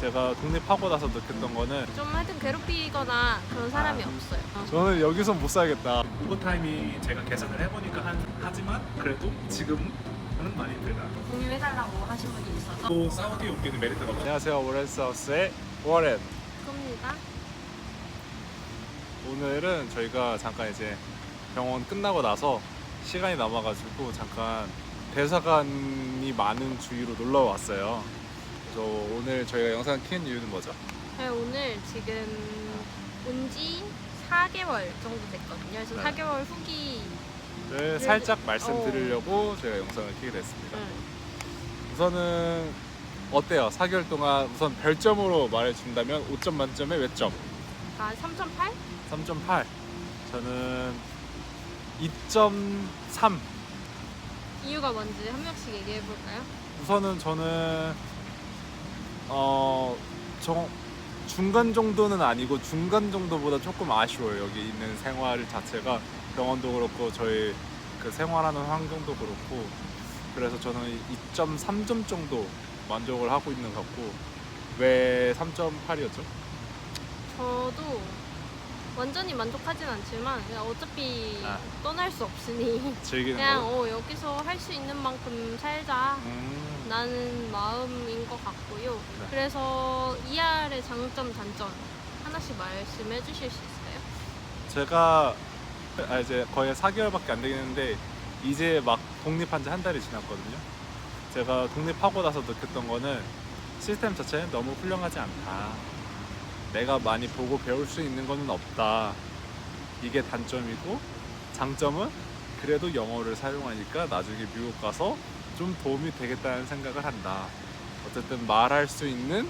제가 독립하고 나서 느꼈던 거는 좀 하여튼 괴롭히거나 그런 사람이 아. 없어요. 어. 저는 여기서 못 살겠다. 오버타임이 제가 계산을 해보니까 한, 하지만 그래도 지금은 많이 힘들다. 공유해달라고 하신 분이 있어서 또 사우디에 오기는 메리트가 없어요. 안녕하세요. 워렌사우스의 워렌. 겁니다. 오늘은 저희가 잠깐 이제 병원 끝나고 나서 시간이 남아가지고 잠깐 대사관이 많은 주위로 놀러 왔어요. 그래서 오늘 저희가 영상 키는 이유는 뭐죠? 네, 오늘 지금 온 지 4개월 정도 됐거든요. 그래서 네. 4개월 후기 를 살짝 말씀드리려고 저희가 영상을 키게 됐습니다. 응. 우선은 어때요? 4개월 동안 우선 별점으로 말해준다면 5점 만점에 몇 점? 아 3.8? 3.8. 저는 2.3. 이유가 뭔지 한 명씩 얘기해 볼까요? 우선은 저는 어, 저 중간 정도는 아니고 중간 정도보다 조금 아쉬워요. 여기 있는 생활 자체가 병원도 그렇고 저희 그 생활하는 환경도 그렇고 그래서 저는 2.3점 정도 만족을 하고 있는 것 같고 왜 3.8이었죠? 저도 완전히 만족하진 않지만 그냥 어차피 아. 떠날 수 없으니 즐기는 그냥 거. 어, 여기서 할 수 있는 만큼 살자 음, 라는 마음인 것 같고요. 네. 그래서 ER의 장점 단점 하나씩 말씀해 주실 수 있어요? 제가 아, 이제 거의 4개월밖에 안 되겠는데 이제 막 독립한 지 한 달이 지났거든요. 제가 독립하고 나서 느꼈던 거는 시스템 자체는 너무 훌륭하지 않다. 내가 많이 보고 배울 수 있는 거는 없다. 이게 단점이고 장점은 그래도 영어를 사용하니까 나중에 미국 가서 좀 도움이 되겠다는 생각을 한다. 어쨌든 말할 수 있는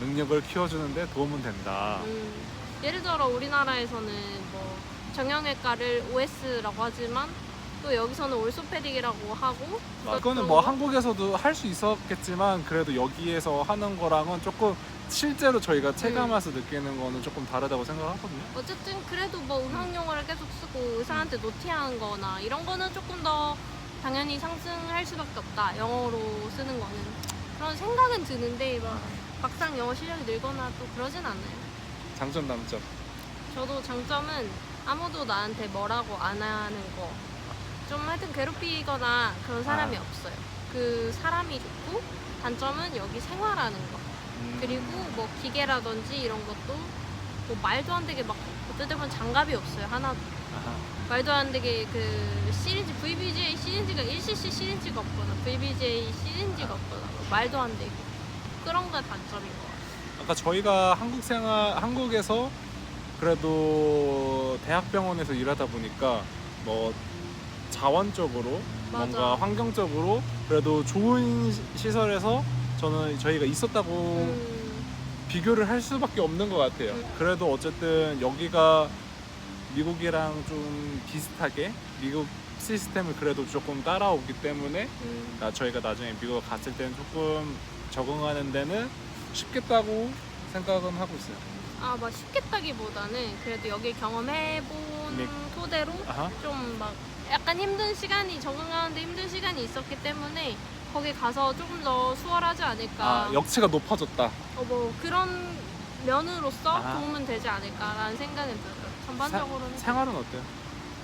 능력을 키워주는데 도움은 된다. 음, 예를 들어 우리나라에서는 뭐 정형외과를 OS라고 하지만 또 여기서는 올소페딕이라고 하고 아, 그거는 뭐 한국에서도 할 수 있었겠지만 그래도 여기에서 하는 거랑은 조금 실제로 저희가 체감해서 느끼는 거는 조금 다르다고 생각하거든요. 어쨌든 그래도 뭐 음악 용어를 계속 쓰고 의사한테 노티하는 거나 이런 거는 조금 더 당연히 상승할 수밖에 없다. 영어로 쓰는 거는. 그런 생각은 드는데 막 막상 영어 실력이 늘거나 또 그러진 않아요. 장점 단점. 저도 장점은 아무도 나한테 뭐라고 안 하는 거. 좀 하여튼 괴롭히거나 그런 사람이 아. 없어요. 그 사람이 좋고 단점은 여기 생활하는 거. 음, 그리고 뭐 기계라든지 이런 것도 뭐 말도 안 되게 막 어떨 때면 장갑이 없어요. 하나도. 아하. 말도 안 되게 그 시리즈 VBJ 시리즈가 1cc 시리즈가 없거나 VBJ 시리즈가 없거나 뭐 말도 안 되고 그런 거 단점인 것 같아요. 아까 저희가 한국 생활 한국에서 그래도 대학병원에서 일하다 보니까 뭐 자원적으로 맞아. 뭔가 환경적으로 그래도 좋은 시- 시설에서 저는 저희가 있었다고 음, 비교를 할 수밖에 없는 것 같아요. 음. 그래도 어쨌든 여기가 미국이랑 좀 비슷하게 미국 시스템을 그래도 조금 따라오기 때문에 음, 나 저희가 나중에 미국 갔을 때는 조금 적응하는 데는 쉽겠다고 생각은 하고 있어요. 아, 막 쉽겠다기보다는 그래도 여기 경험해본 네. 토대로 아하. 좀 막 약간 힘든 시간이 적응하는데 힘든 시간이 있었기 때문에 거기 가서 조금 더 수월하지 않을까. 아, 역치가 높아졌다. 어, 뭐 그런 면으로서 아. 도움은 되지 않을까라는 생각은 들어요. 전반적으로는 생활은 어때요?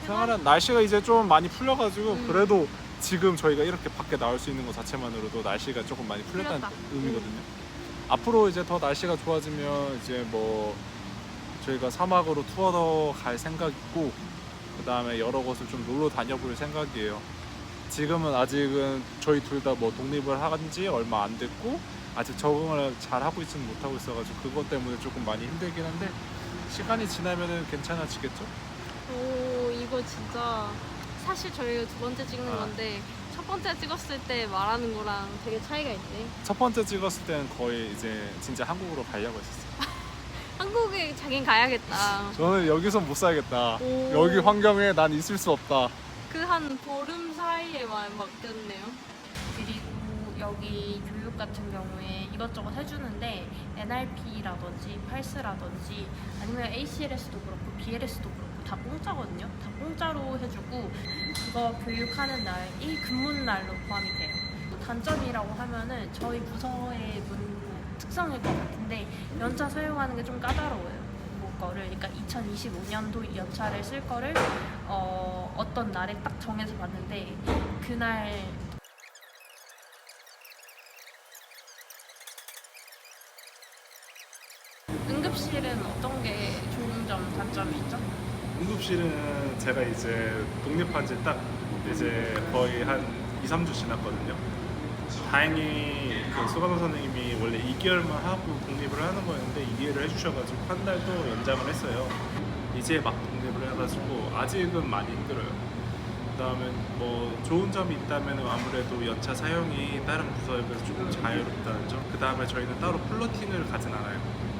생활- 생활은 날씨가 이제 좀 많이 풀려가지고 음. 그래도 지금 저희가 이렇게 밖에 나올 수 있는 것 자체만으로도 날씨가 조금 많이 풀렸다는 풀렸다. 의미거든요. 앞으로 이제 더 날씨가 좋아지면 이제 뭐 저희가 사막으로 투어도 갈 생각 있고 그 다음에 여러 곳을 좀 놀러 다녀볼 생각이에요. 지금은 아직은 저희 둘 다 뭐 독립을 한 지 얼마 안 됐고 아직 적응을 잘 하고 있지는 못하고 있어가지고 그것 때문에 조금 많이 힘들긴 한데 시간이 지나면은 괜찮아지겠죠? 오 이거 진짜 사실 저희가 두 번째 찍는 아. 건데 첫 번째 찍었을 때 말하는 거랑 되게 차이가 있네. 첫 번째 찍었을 때는 거의 이제 진짜 한국으로 가려고 했었어요. 한국에 자긴 가야겠다. 저는 여기서 못 살겠다. 오. 여기 환경에 난 있을 수 없다. 그 한 보름 사이에 만 바뀌었네요. 여기 교육 같은 경우에 이것저것 해주는데 NRP라든지 팔스라든지 아니면 ACLS도 그렇고 BLS도 그렇고 다 공짜거든요. 다 공짜로 해주고 그거 교육하는 날이 근무 날로 포함이 돼요. 단점이라고 하면은 저희 부서의 문 특성일 것 같은데 연차 사용하는 게 좀 까다로워요. 뭐 거를 그러니까 2025년도 연차를 쓸 거를 어, 어떤 날에 딱 정해서 봤는데 그날 응급실은 어떤 게 좋은 점, 단점이 있죠? 응급실은 제가 이제 독립한 지 딱 이제 거의 한 2, 3주 지났거든요. 다행히 그 수간호 선생님이 원래 2개월만 하고 독립을 하는 거였는데 이해를 해주셔가지고 한달더 연장을 했어요. 이제 막 독립을 해가지고 아직은 많이 힘들어요. 그다음에 뭐 좋은 점이 있다면 아무래도 연차 사용이 다른 부서에 비해서 조금 자유롭다는 점. 그다음에 저희는 따로 플러팅을 가진 않아요.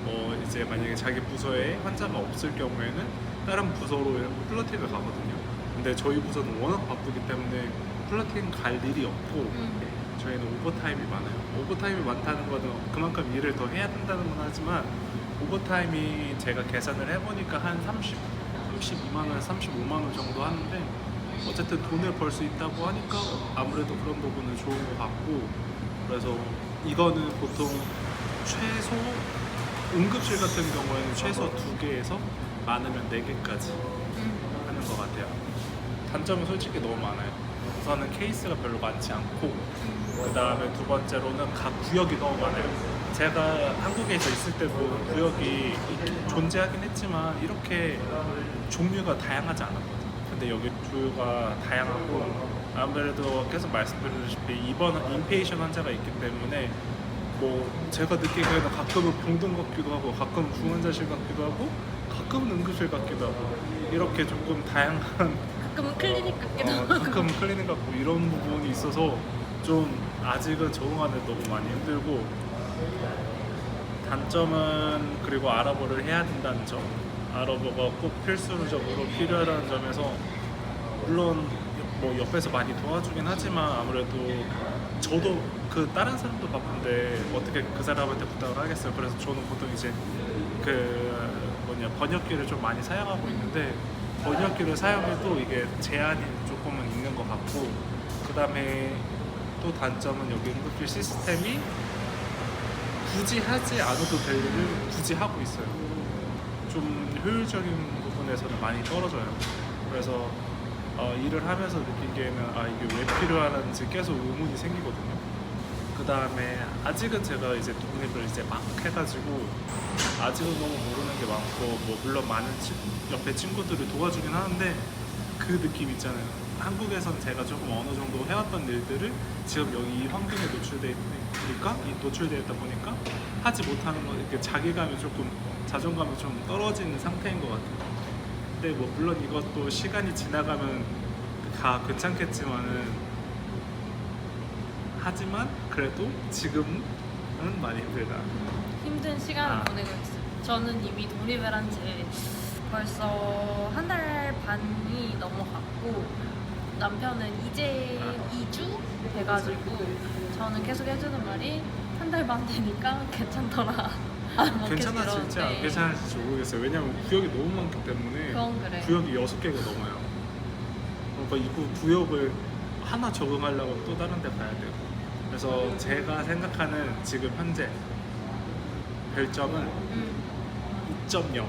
뭐 이제 만약에 자기 부서에 환자가 없을 경우에는 다른 부서로 플러팅을 가거든요. 근데 저희 부서는 워낙 바쁘기 때문에 플러팅 갈 일이 없고 음. 저희는 오버타임이 많아요. 오버타임이 많다는 거는 그만큼 일을 더 해야 된다는 건 하지만 오버타임이 제가 계산을 해보니까 한 30, 32만 원, 35만 원 정도 하는데 어쨌든 돈을 벌 수 있다고 하니까 아무래도 그런 부분은 좋은 것 같고 그래서 이거는 보통 최소 응급실 같은 경우에는 최소 두 개에서 많으면 네 개까지 음. 하는 것 같아요. 단점은 솔직히 너무 많아요. 우선은 케이스가 별로 많지 않고 그 다음에 두 번째로는 각 구역이 너무 많아요. 제가 한국에서 있을 때도 구역이 있- 존재하긴 했지만 이렇게 종류가 다양하지 않았거든요. 근데 여기 주요가 다양하고 아무래도 계속 말씀드렸다시피 입원 인페이션 환자가 있기 때문에 뭐 제가 느끼기에는 가끔은 병동 같기도 하고 가끔은 중환자실 같기도 하고 가끔은 응급실 같기도 하고 이렇게 조금 다양한 가끔은 클리닉 같기도 어, 하고. 가끔 클리닉 같고 이런 부분이 있어서 좀 아직은 적응하는 데 너무 많이 힘들고 단점은 그리고 아랍어를 해야 된다는 점 아랍어가 꼭 필수적으로 필요하다는 점에서 물론 뭐 옆에서 많이 도와주긴 하지만 아무래도 저도 그 다른 사람도 바쁜데 어떻게 그 사람한테 부탁을 하겠어요 그래서 저는 보통 이제 그 뭐냐 번역기를 좀 많이 사용하고 있는데 번역기를 사용해도 이게 제한이 조금은 있는 것 같고 그 다음에 또 단점은 여기 응급실 시스템이 굳이 하지 않아도 될 일을 굳이 하고 있어요. 좀 효율적인 부분에서는 많이 떨어져요. 그래서 어, 일을 하면서 느끼기에는 아 이게 왜 필요하는지 계속 의문이 생기거든요. 그 다음에 아직은 제가 이제 독립을 이제 막 해가지고 아직은 너무 모르는 게 많고 뭐 물론 많은 친, 옆에 친구들을 도와주긴 하는데 그 느낌 있잖아요. 한국에선 제가 조금 어느 정도 해왔던 일들을 지금 여기 이 환경에 노출돼 있으니까 이 노출돼 있다 보니까 하지 못하는 거 이렇게 자기감이 조금 자존감이 좀 떨어지는 상태인 것 같아요. 근데 뭐 물론 이것도 시간이 지나가면 다 괜찮겠지만은 하지만 그래도 지금은 많이 힘들다. 힘든 시간을 아. 보내고 있어요. 저는 이미 독립을 한 지 벌써 한 달 반이 넘어갔고 남편은 이제 아. 2주 돼가지고 저는 계속 해주는 말이 한 달 반 되니까 괜찮더라. 뭐 계속 괜찮아질지 안 이러는데 괜찮아질지 모르겠어요. 왜냐면 구역이 너무 많기 때문에 그건 그래. 구역이 여섯 개가 넘어요. 그러니까 이 구- 구역을 하나 적응하려면 또 다른 데 가야 돼요. 그래서 제가 생각하는 지금 현재 별점은 음. 2.0.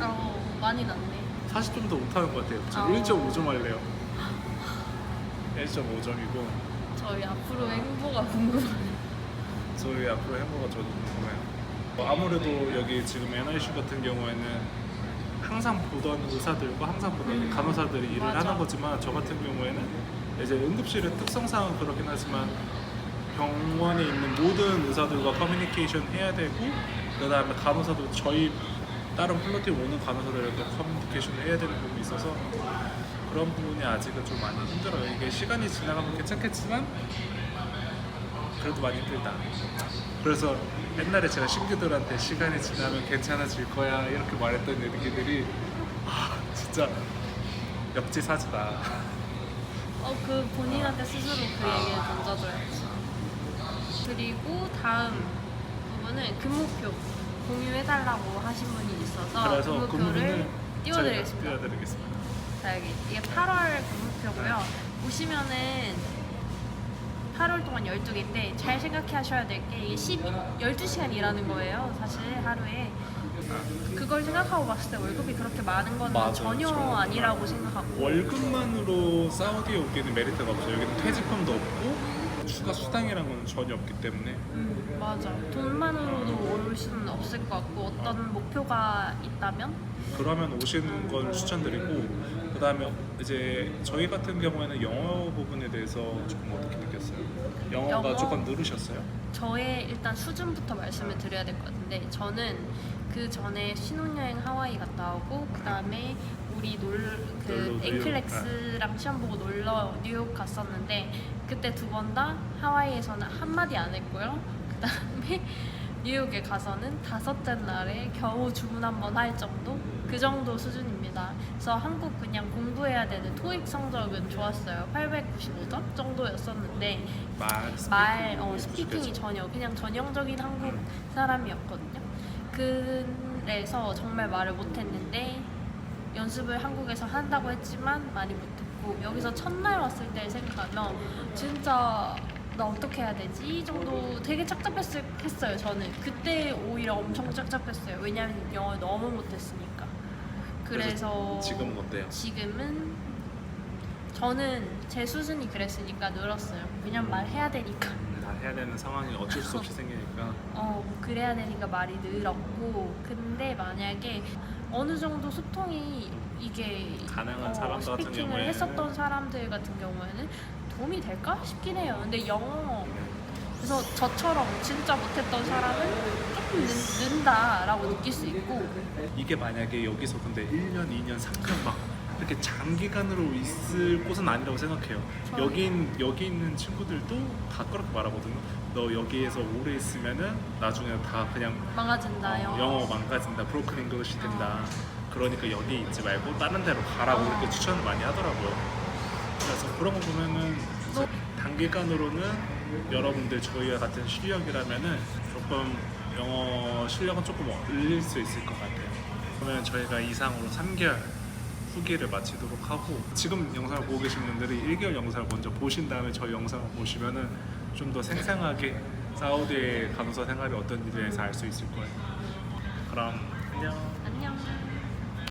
어, 많이 났네. 사실 좀 더 못하는 것 같아요. 저 어. 1.5점 할래요. 1.5점이고 저희 앞으로의 행보가 궁금해요. 저희 앞으로 행보가 저도 궁금해요. 뭐 아무래도 여기 지금 NIC 같은 경우에는 항상 보던 의사들과 항상 보던 음. 간호사들이 일을 맞아. 하는 거지만 저 같은 경우에는 이제 응급실의 특성상은 그렇긴 하지만 병원에 있는 모든 의사들과 커뮤니케이션 해야 되고 그 다음에 간호사도 저희 다른 플로팅 오는 간호사들과 커뮤니케이션 해야 되는 부분이 있어서 그런 부분이 아직은 좀 많이 힘들어요. 이게 시간이 지나가면 괜찮겠지만 그래도 많이 힘들다. 그래서 옛날에 제가 신규들한테 시간이 지나면 괜찮아질 거야 이렇게 말했던 얘기들이 아 진짜 역지사지다. 어, 그 본인한테 스스로 그 얘기를 던져줘야지. 그리고 다음 부분은 근무표 공유해달라고 하신 분이 있어서 그래서 근무표를 근무는 띄워드리겠습니다. 띄워드리겠습니다. 자, 여기 이게 8월 근무표고요. 보시면은 8월 동안 12개인데 잘 생각해 하셔야 될 게 이게 10, 12시간 일하는 거예요. 사실 하루에. 그걸 생각하고 봤을 때 월급이 그렇게 많은 건 맞아요. 전혀 저는 아니라고 생각하고 월급만으로 사우디에 오기는 메리트가 없어요. 여기는 퇴직금도 없고 추가 수당이라는 건 전혀 없기 때문에 음, 맞아. 돈만으로도 올 수는 없을 것 같고 어떤 목표가 있다면 그러면 오시는 걸 추천드리고 그다음에 이제 저희 같은 경우에는 영어 부분에 대해서 조금 어떻게 느꼈어요? 영어가 영어? 조금 늘으셨어요? 저의 일단 수준부터 말씀을 드려야 될 것 같은데 저는 그 전에 신혼여행 하와이 갔다 오고 그 다음에 우리 놀러 놀그 뉴욕. 앵클렉스랑 시험 보고 놀러 뉴욕 갔었는데 그때 두 번 다 하와이에서는 한 마디 안 했고요. 그 다음에 뉴욕에 가서는 다섯째 날에 겨우 주문 한 번 할 정도 그 정도 수준입니다. 그래서 한국 그냥 공부해야 되는 토익 성적은 좋았어요. 895점 정도였었는데 말, 말, 어, 스피킹이. 전혀 그냥 전형적인 한국 사람이었거든요. 그래서 정말 말을 못했는데 연습을 한국에서 한다고 했지만 많이 못했고 여기서 첫날 왔을 때 생각하면 진짜 나 어떻게 해야 되지? 이 정도 되게 착잡했어요 저는 그때 오히려 엄청 착잡했어요 왜냐면 영어 너무 못했으니까 그래서 지금은 어때요? 지금은 저는 제 수준이 그랬으니까 늘었어요. 왜냐면 말해야 되니까. 다 해야 되는 상황이 어쩔 수 없이 생기니까 어, 그래야 되니까 말이 늘었고. 근데 만약에 어느 정도 소통이 이게 가능한 사람들 같은 스피킹을 경우에는 했었던 사람들 같은 경우에는 도움이 될까 싶긴 해요. 근데 영어 그래서 저처럼 진짜 못했던 사람은 조금 는, 는다라고 느낄 수 있고 이게 만약에 여기서 근데 1년, 2년, 3년 막 이렇게 장기간으로 있을 곳은 아니라고 생각해요. 여기 있- 여기 있는 친구들도 다 그렇게 말하거든요. 너 여기에서 오래 있으면은 나중에 다 그냥 망가진다 어, 영어. 영어 망가진다, 브로큰 잉글리시 된다. 그러니까 여기 있지 말고 다른 데로 가라고 어. 이렇게 추천을 많이 하더라고요. 그래서 그런 거 보면은 너- 단기간으로는 여러분들 저희와 같은 실력이라면은 조금 영어 실력은 조금 올릴 수 있을 것 같아요. 그러면 저희가 이상으로 3개월 후기를 마치도록 하고 지금 영상을 보고 계신 분들이 1개월 영상을 먼저 보신 다음에 저희 영상을 보시면은 좀 더 생생하게 사우디의 간호사 생활이 어떤 일에 대해서 알 수 있을 거예요. 그럼. 안녕.